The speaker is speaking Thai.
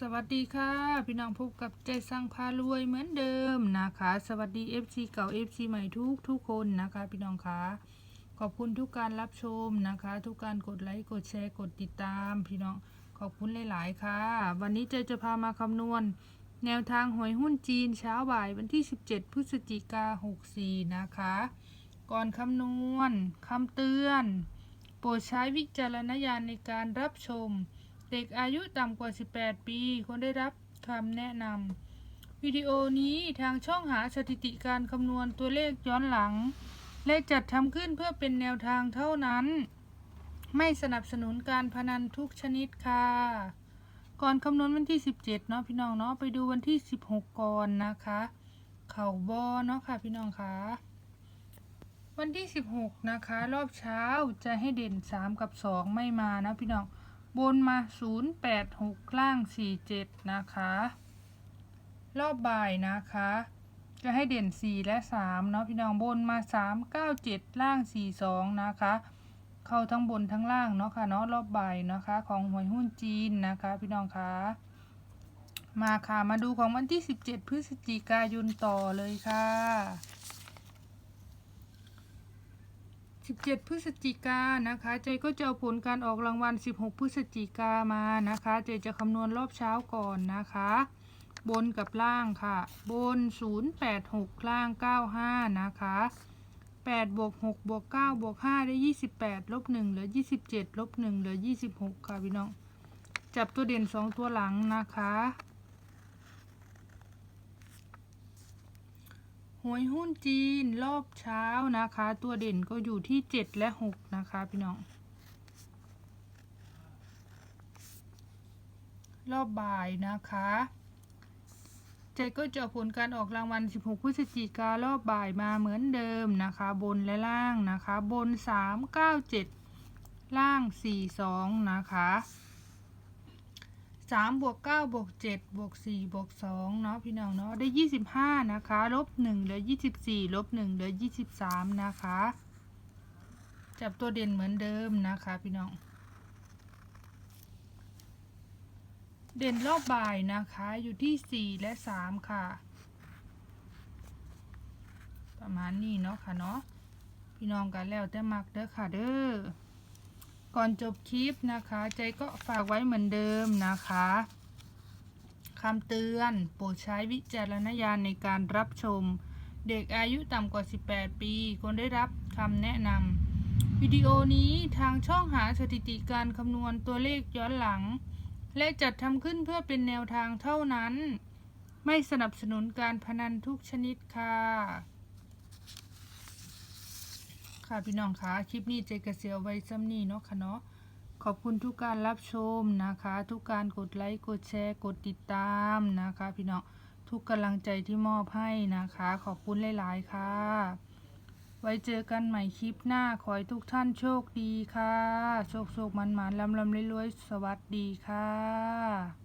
สวัสดีค่ะ พี่น้องพบกับใจสร้างพารวยเหมือนเดิมนะคะ สวัสดี FC เก่า FC ใหม่ทุกทุกคนนะคะ พี่น้องคะขอบคุณทุกการรับชมนะคะ ทุกการกดไลค์กดแชร์กดติดตาม พี่น้องขอบคุณหลาย ๆ ค่ะ วันนี้เจจะพามาคำนวณ แนวทางหวยหุ้นจีนเช้าบ่ายวันที่ 17 พฤศจิกา64 นะคะ ก่อนคำนวณคำเตือน โปรดใช้วิจารณญาณในการรับชม เด็กอายุต่ำกว่า 18 ปีควรได้รับคำแนะนำวิดีโอนี้ทางช่องหาสถิติการคำนวณตัวเลขย้อนหลัง และจัดทำขึ้นเพื่อเป็นแนวทางเท่านั้น ไม่สนับสนุนการพนันทุกชนิดค่ะ ก่อนคำนวณวันที่ 17 เนาะพี่น้องเนาะไปดูวันที่ 16 ก่อนนะคะ เข่าบอเนาะค่ะพี่น้องคะวันที่ 16 นะคะ รอบเช้าจะให้เด่น 3 กับ 2 ไม่มานะพี่น้อง บนมา 086 ล่าง 47 นะคะ รอบบ่ายนะคะ จะให้เด่น 4 และ 3 เนาะพี่น้องบนมา 397 ล่าง 42 นะคะ เข้าทั้งบนทั้งล่างเนาะค่ะเนาะรอบบ่ายนะคะ ของหวยหุ้นจีนนะคะ พี่น้องคะมาค่ะ มาดูของวันที่ 17 พฤศจิกายนต่อเลยค่ะ 17 พฤศจิกานะคะ เจก็จะเอาผลการออกรางวัล 16 พฤศจิกามานะคะ เจจะคำนวณรอบเช้าก่อนนะคะ บนกับล่างค่ะ บน 086 ล่าง 95 นะคะ8บวก6บวก9บวก5ได้ 28ลบ1เหลือ 27ลบ1เหลือ 26 ค่ะพี่น้อง จับตัวเด่น 2 ตัวหลังนะคะ หวยหุ้นจีนรอบเช้านะคะ ตัวเด่นก็อยู่ที่7และ6นะคะพี่น้อง รอบบ่ายนะคะเจก็จะเอผลการออกรางวัล 16 พฤศจิการอบบ่ายมาเหมือนเดิมนะคะ บนและล่างนะคะ บน 3 9 7 ล่าง 4 2 นะคะ 3บวก9บวก7บวก4บวก2เนาะพี่น้องเนาะได้25นะคะลบ1เหลือ24ลบ1เหลือ23นะคะ จับตัวเด่นเหมือนเดิมนะคะพี่น้อง เด่นรอบบ่ายนะคะอยู่ที่4และ3ค่ะ ประมาณนี้เนาะค่ะเนาะพี่น้องกันแล้วแต่มักเด้อค่ะเด้อ ก่อนจบคลิปนะคะ ใจก็ฝากไว้เหมือนเดิมนะคะคำเตือน โปรดใช้วิจารณญาณในการรับชม เด็กอายุต่ำกว่า 18 ปีควรได้รับคำแนะนำวิดีโอนี้ทางช่องหาสถิติการคำนวณตัวเลขย้อนหลัง และจัดทำขึ้นเพื่อเป็นแนวทางเท่านั้น ไม่สนับสนุนการพนันทุกชนิดค่ะ ค่ะพี่น้องคะคลิปนี้เจกเสียวไว้ซ้ำนี่เนาะค่ะเนาะขอบคุณทุกการรับชมนะคะ ทุกการกดไลค์กดแชร์กดติดตามนะคะ พี่น้องทุกกำลังใจที่มอบให้นะคะ ขอบคุณหลาย ๆ ค่ะ ไว้เจอกันใหม่คลิปหน้าขอให้ทุกท่านโชคดีค่ะ โชคโชคมันมันลำลำรวยๆสวัสดีค่ะ